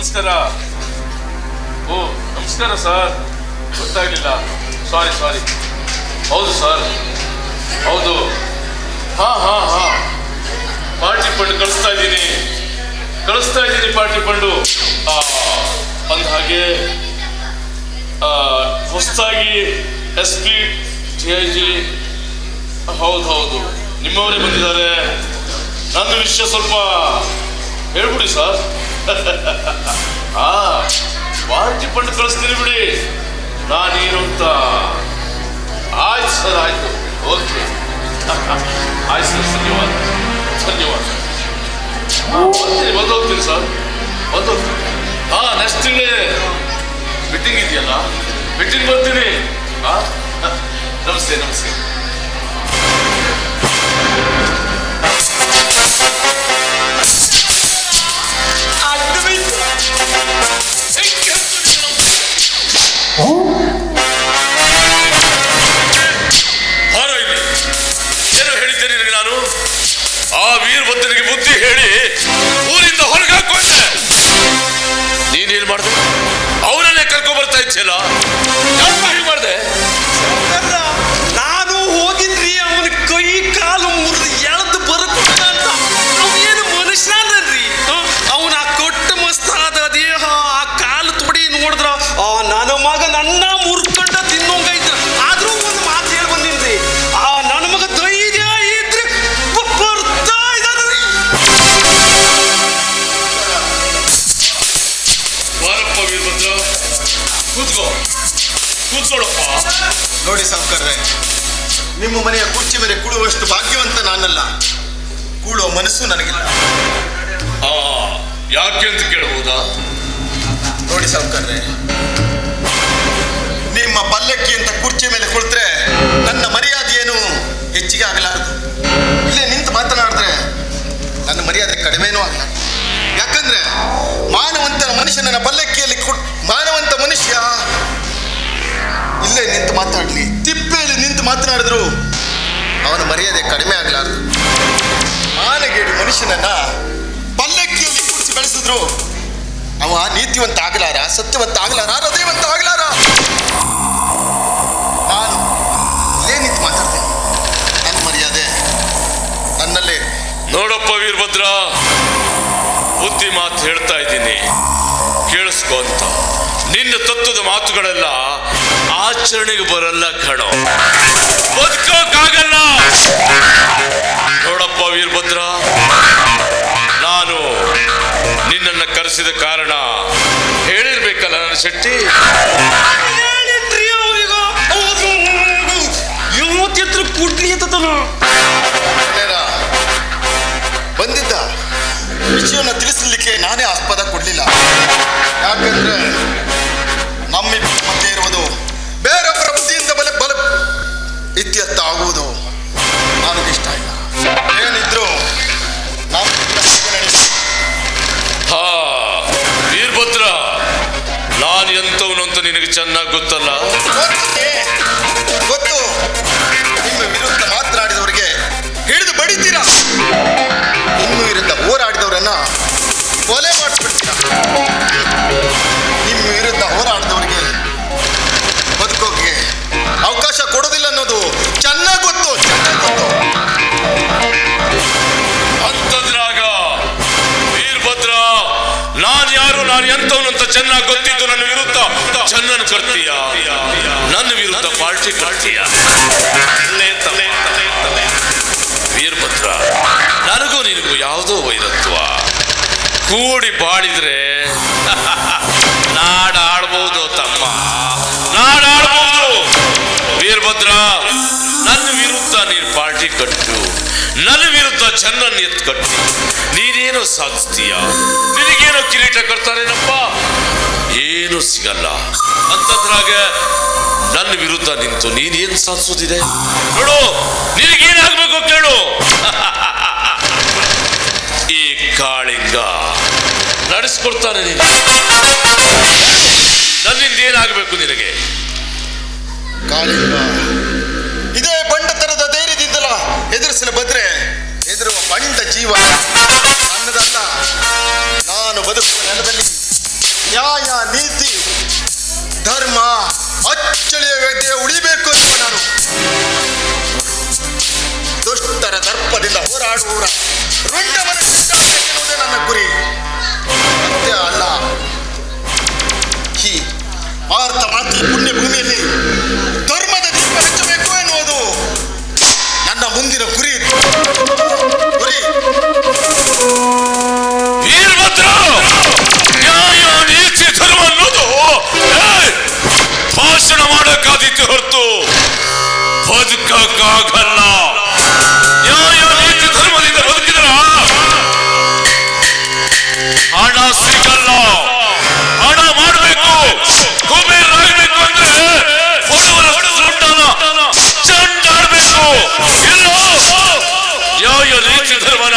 ಓ, ನಮಸ್ಕಾರ ಸರ್ ಗೊತ್ತಾಗಲಿಲ್ಲ. ಸಾರಿ ಸಾರಿ ಹೌದು ಸರ್ ಹೌದು. ಹಾ ಹಾ ಹಾ. ಪಾರ್ಟಿ ಫಂಡ್ ಕಳಿಸ್ತಾ ಇದ್ದೀನಿ. ಕಳಿಸ್ತಾ ಇದ್ದೀನಿ ಪಾರ್ಟಿ ಫಂಡು ಅಂದ ಹಾಗೆ ಹೊಸದಾಗಿ S P G I G ಹೌದು ಹೌದು. ನಿಮ್ಮವರೇ ಬಂದಿದ್ದಾರೆ. ನನ್ನ ವಿಷಯ ಸ್ವಲ್ಪ ಹೇಳ್ಬಿಡಿ ಸರ್ ಹಾ ವಾಂತಿ ಫಂಡ್ ಕಳಿಸ್ತೀನಿ ಬಿಡಿ. ನಾನೇನು ಅಂತ ಆಯ್ತು ಸರ್ ಆಯ್ತು. ಓಕೆ. ಆಯ್ತು ಸರ್ ಧನ್ಯವಾದ. ಧನ್ಯವಾದ. ಹಾ, ಬರ್ತೀನಿ ಬಂದು ಹೋಗ್ತೀನಿ ಸರ್. ಬಂದು ಹೋಗ್ತೀನಿ ಹಾ ನೆಕ್ಸ್ಟ್ ತಿಂಗಳೇ ಮೀಟಿಂಗ್ ಇದೆಯಲ್ಲ ಮೀಟಿಂಗ್ ಬರ್ತೀನಿ. ಹಾ ನಮಸ್ತೆ ನಮಸ್ತೆ. ಕರ್ಕೊಂಡ್ ಕೂತ್ಕೊಳ್ಳಪ್ಪ ನೋಡಿ ಸಾವುಕಾರ್ರೆ ನಿಮ್ಮ ಮನೆಯ ಕುರ್ಚಿ ಮೇಲೆ ಕುಳುವಷ್ಟು ಭಾಗ್ಯವಂತ ನಾನಲ್ಲ. ಕೂಳುವ ಮನಸ್ಸು ನನಗಿಲ್ಲ. ಆ ಯಾಕೆ ಅಂತ ಕೇಳಬಹುದಾ ನೋಡಿ ಸಾವುಕಾರ್ರೆ ನಿಮ್ಮ ಪಲ್ಲಕ್ಕಿ ಅಂತ ಕುರ್ಚಿ ಮೇಲೆ ಕುಳಿತ್ರೆ ನನ್ನ ಮರ್ಯಾದೆ ಏನು? ಹೆಚ್ಚಿಗೆ ಆಗಲಾರದು. ಇಲ್ಲೇ ನಿಂತು ಮಾತನಾಡಿದ್ರೆ ನನ್ನ ಮರ್ಯಾದೆ ಕಡಿಮೆನೂ ಆಗಲ್ಲ. ಯಾಕಂದ್ರೆ ಮಾನವಂತ ಮನುಷ್ಯನ ಪಲ್ಲಕ್ಕಿಯಲ್ಲಿ ಮಾತನಾಡಿದ್ರು, ಅವನ ಮರ್ಯಾದೆ ಕಡಿಮೆ ಆಗಲಾರದು. ಮಾನಗೇಡು ಮನುಷ್ಯನನ್ನ ಪಲ್ಲಕ್ಕಿಯಲ್ಲಿ ಕೂರಿಸಿ ಬೆಳೆಸಿದ್ರು. ಅವ ನೀತಿವಂತ ಆಗಲಾರ ಸತ್ಯವಂತ ಆಗಲಾರ ಹೃದಯವಂತ ಆಗಲಾರ ನಾನು ನಿಂತು ಮಾತಾಡ್ತೀನಿ. ನನ್ನ ಮರ್ಯಾದೆ ನನ್ನಲ್ಲಿ. ನೋಡಪ್ಪ ವೀರಭದ್ರ. ಬುದ್ಧಿ ಮಾತು ಹೇಳ್ತಾ ಇದ್ದೀನಿ. ಕೇಳಿಸ್ಕೊ ಅಂತ. ನಿನ್ನ ತತ್ವದ ಮಾತುಗಳೆಲ್ಲ ಆಚರಣೆಗೆ ಬರಲ್ಲ ಕಣೋ. ಬದುಕೋಕ್ಕಾಗಲ್ಲ. ನೋಡಪ್ಪ ವೀರಭದ್ರ, ನಾನು ನಿನ್ನನ್ನು ಕರೆಸಿದ ಕಾರಣ ಹೇಳಿರ್ಬೇಕಲ್ಲ ನನ್ನ ಶೆಟ್ಟಿ? ಚೆನ್ನಾಗಿ ಗೊತ್ತಲ್ಲ? ನಾನ್ ಎಂತವನು ಅಂತ ಚೆನ್ನಾಗಿ ಗೊತ್ತಿದ್ದು ನನ್ನ ವಿರುದ್ಧ? ಚೆನ್ನನ್ನು ಕರ್ತೀಯ ನನ್ನ ವಿರುದ್ಧ ಪಾರ್ಟಿ ತಲೆ. ವೀರಭದ್ರ, ನನಗೂ ನಿನಗೂ ಯಾವುದೋ ವೈರತ್ವ. ಕೂಡಿ ಬಾಳಿದ್ರೆ ನಾಡಾಡ್ಬೋದು ತಮ್ಮ. ನಾಡಾಡ್ಬೋದು. ವೀರಭದ್ರ, ನನ್ನ ವಿರುದ್ಧ ನೀನು ಪಾರ್ಟಿ ಕಟ್ಟು ನನ್ನ ವಿರುದ್ಧ ಚೆನ್ನನ್ನು ಎತ್ಕಟ್ಟಿ ಕಟ್ಟಿ. ನೀನೇನೋ ಸಾಧಿಸ್ತೀಯ? ನಿನಗೇನು ಕಿರೀಟ ಕಟ್ತಾರೇನಪ್ಪ? ಏನು ಸಿಗಲ್ಲ. ಅಂತದ್ರಾಗ ನನ್ನ ವಿರುದ್ಧ ನಿಂತು ನೀನೇನು ಸಾಧಿಸೋದಿದೆ? ನೋಡು, ನಿನಗೇನಾಗ್ಬೇಕು ಕೇಳು. ಈ ಕಾಳಿಂಗ ನಡೆಸ್ಕೊಡ್ತಾನೆ ನೀನು. ನನ್ನಿಂದ ಏನಾಗಬೇಕು ನಿನಗೆ? ಕಾಳಿಂಗ. ಎದುರಿಸಲು ಬಂದ್ರೆ ಎದುರುವ ಬಂಡ ಜೀವ. ನನ್ನದಲ್ಲ ನಾನು ಬದುಕುವ ನೆಲದಲ್ಲಿ ನ್ಯಾಯ, ನೀತಿ, ಧರ್ಮ, ಅಚ್ಚಳಿಯ ವೇದ್ಯ ಉಳಿಬೇಕು ಎಂಬ ನಾನು. ದುಷ್ಟರ ದರ್ಪದಿಂದ ಹೋರಾಡುವವರ ಎನ್ನುವುದೇ ನನ್ನ ಗುರಿ. ಅಲ್ಲ, ಈ ಭಾರತ ಮಾತೃ ಪುಣ್ಯ ಭೂಮಿಯಲ್ಲಿ ಬದುಕಕ್ಕಾಗಲ್ಲ ನ್ಯಾಯ ನೀತಿ ಧರ್ಮದಿಂದ ಬದುಕಿದ್ರ? ಹಣ ಸಿಗಲ್ಲ. ಹಣ ಮಾಡಬೇಕು. ಕುಬೇರಾಗಬೇಕು ಅಂದ್ರೆ ಬಡವರ ಸುಂಟನ ಚಂಡಾಡ್ಬೇಕು ಇಲ್ಲೋ? ನ್ಯಾಯ ನೀತಿ ಧರ್ಮನ.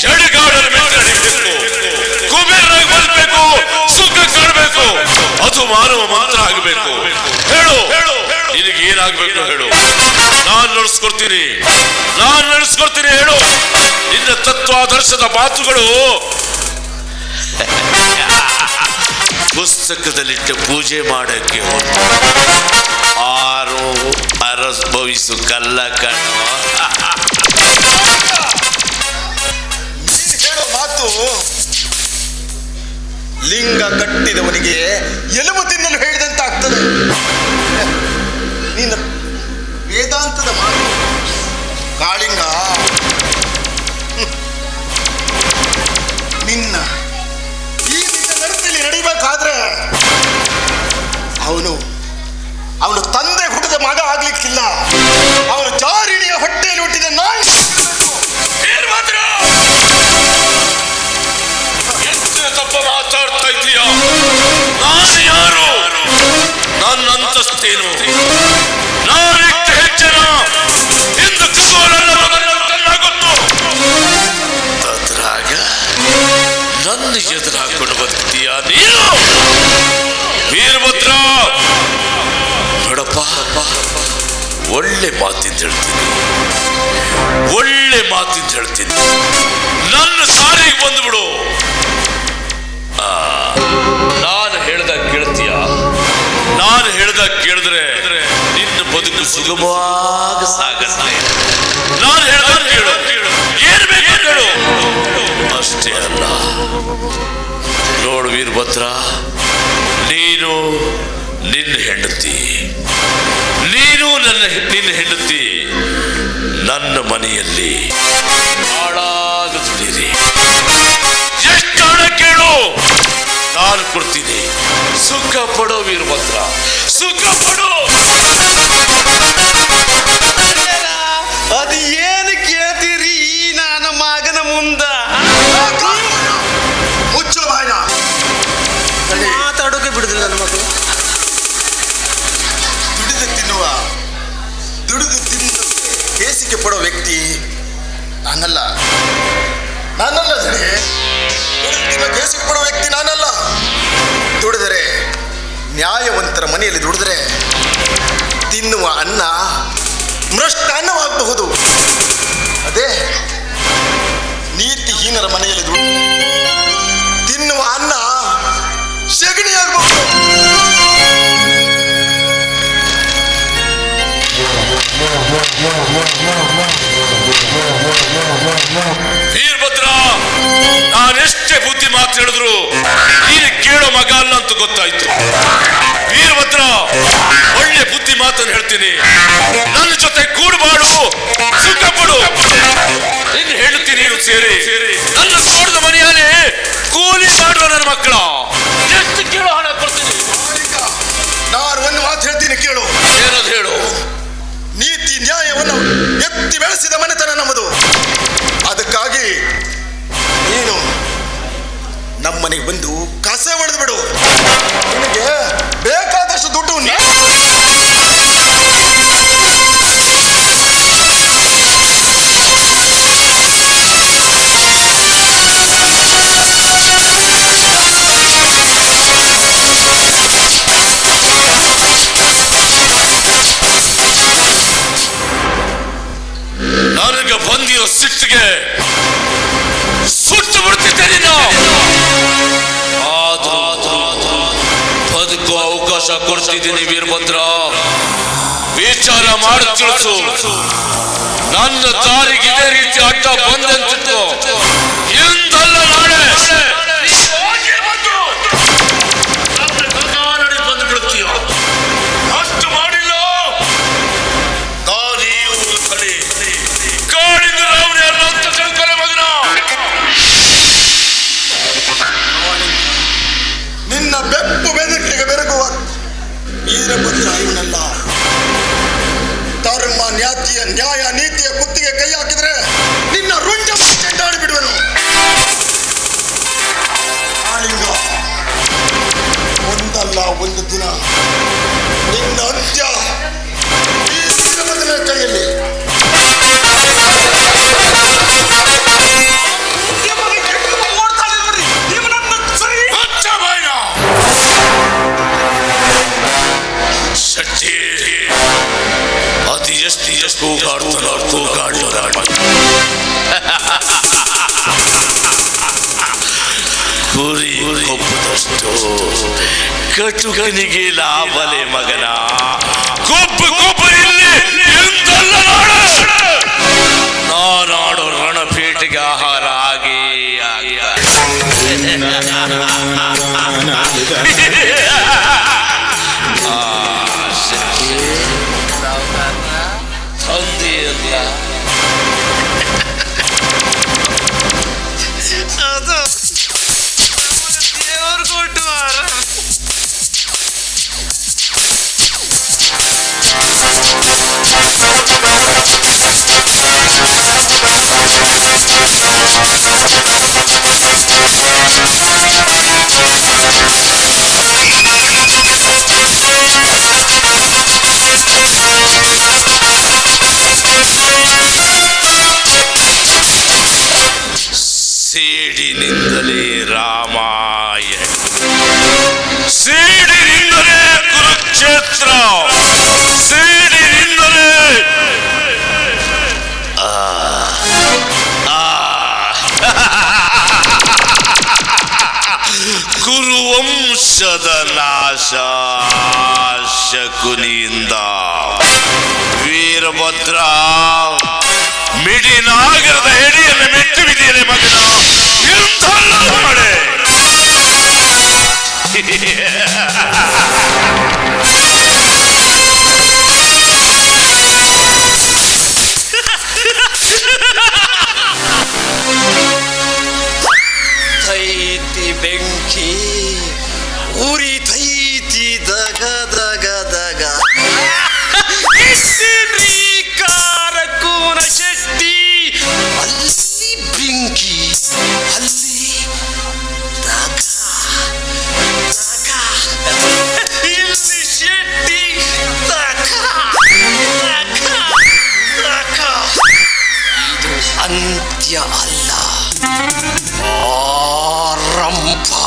ಚಳಿಗಾಡಲು ಬದುಕಬೇಕು ಸುಖ ಅದು ಮಾನವ ಮಾತ್ರ ಆಗಬೇಕು. ಹೇಳು. ನಿನಗೆ ಏನಾಗಬೇಕು ಹೇಳು. ನಾನು ನಡೆಸ್ಕೊಡ್ತೀನಿ. ನಾನು ನಡೆಸ್ಕೊಡ್ತೀನಿ ಹೇಳು. ನಿನ್ನ ತತ್ವಾದರ್ಶದ ಮಾತುಗಳು. ಪುಸ್ತಕದಲ್ಲಿಟ್ಟ ಪೂಜೆ ಮಾಡಕ್ಕೆ ಆರು ಆರು ಅರಸ್ಭವಿಸು ಕಲ್ಲ ಕಣ್ಣು ಹೇಳೋ ಮಾತು ಲಿಂಗ ಕಟ್ಟಿದವನಿಗೆ ಎಲುಬು ತಿನ್ನಲು ಹೇಳಿದಂತಾಗ್ತದೆ. ಬದುಕು ಸುಗಮವಾಗಿ ಸಾಗುತ್ತೆ. ನಾನು ಹೇಳ್ದಾಗ ಕೇಳು. ಬೇಕು ಹೇಳು ಅಷ್ಟೇ ಅಲ್ಲ. ನೋಡು ವೀರಭದ್ರ, ನೀನು ನಿನ್ನ ಹೆಂಡತಿ. ನೀನು ನನ್ನ ನಿನ್ನ ಹೆಂಡತಿ. ನನ್ನ ಮನೆಯಲ್ಲಿ ಹಾಳಾಗುತ್ತೀರಿ ಎಷ್ಟು ಹಣ ಕೇಳು. ನಾನು ಕೊಡ್ತೀನಿ. ಸುಖ ಪಡೋ ವೀರಭದ್ರ. ಸುಖ ತಿಂದು ಕೇಸಿಗೆ ಪಡೋ ವ್ಯಕ್ತಿ ನಾನಲ್ಲ. ನಾನಲ್ಲ ಸರಿ ಕೇಸಿಗೆ ಪಡೋ ವ್ಯಕ್ತಿ ನಾನಲ್ಲ. ದುಡಿದರೆ ನ್ಯಾಯವಂತರ ಮನೆಯಲ್ಲಿ ದುಡಿದರೆ ತಿನ್ನುವ ಅನ್ನ ಮೃಷ್ಟಾನ್ನವಾಗಬಹುದು. ಅದೇ ನೀತಿಹೀನರ ಮನೆಯಲ್ಲಿ ದುಡಿದು ತಿನ್ನುವ ಅನ್ನ ಸೆಗಣಿಯಾಗಬಹುದು. ನಾನೆಷ್ಟೇ ಬುದ್ಧಿ ಮಾತು ಹೇಳಿದ್ರು ನೀನು ಕೇಳೋ ಮಗ ಅಲ್ಲ ಅಂತ ಗೊತ್ತಾಯ್ತು. ವೀರಭದ್ರ, ಒಳ್ಳೆ ಬುದ್ಧಿ ಮಾತನ್ನು ಹೇಳ್ತೀನಿ. ನನ್ನ ಜೊತೆ ಕೂಡುಬಾಡು ಸುಖ ಪಡು ನಿನ್ನ ಹೇಳ್ತೀನಿ ನೀನು ಸೇರಿ. ನನ್ನ ತೋಟದ ಮನೆಯಲ್ಲಿ ಕೂಲಿ ಮಾಡುವ ನನ್ನ ಮಕ್ಕಳ. ಕೊಡ್ತಿದ್ದೀನಿ ವೀರಭದ್ರ. ವಿಚಾರ ಮಾಡಿ ತಿಳಿಸು. ನನ್ನ ತಾರಿಗೆ ಇದೇ ರೀತಿ ಅಡ್ಡ ಬಂದಂತಿತ್ತು ನ್ಯಾಯ ನೀತಿಯ ಕುತ್ತಿಗೆ ಕೈ ಹಾಕಿದ್ರೆ ನಿನ್ನ ಚೆಂಡಾಡಿ ಬಿಡುವನು. ಆಳಿಂಗ ಒಂದಲ್ಲ ಒಂದು ದಿನ ನಿನ್ನ ಅಂತ್ಯ ಕೈಯಲ್ಲಿ. ಓಡ್ತಾನೆ ನೋಡ್ರಿ ನೀವು ನನ್ನ ಸರಿ ಮುಚ್ಚ ಬಾಯ್ನ. ಶಕ್ತಿ ಅದು ಎಷ್ಟು ಎಷ್ಟು ಕೂಗಾಡ್ತಾನೋ ಕೂಗಾಡ್ಲೋ ಕುರಿ ಕೊಬ್ಬದಷ್ಟು ಕಟುಕನಿಗೆ ಲಾಭಲೆ ಮಗನ ಕೊಬ್ಬು ಕೊಬ್ಬು ಇಲ್ಲಿ ಎಂದಲ್ಲ ನಾಳೆ ನಾನಾಡೋ ರಣಪೀಠಿಗೆ ಆಹಾರ ಆಗಿ ಆಗಿ 네. ಶಕುನಿಯಿಂದ ವೀರಭದ್ರ ಮಿಡಿನಾಗರದ ಹೆಡಿಯನ್ನು ಮೆಟ್ಟು ಬಿದ್ದೀರಿ ಮಗನ ಎಂಥಲ್ಲ ಮಾಡೆ ಅಂತ್ಯ ಅಲ್ಲ ಆರಂಭ ಶೆಟ್ಟಿಯ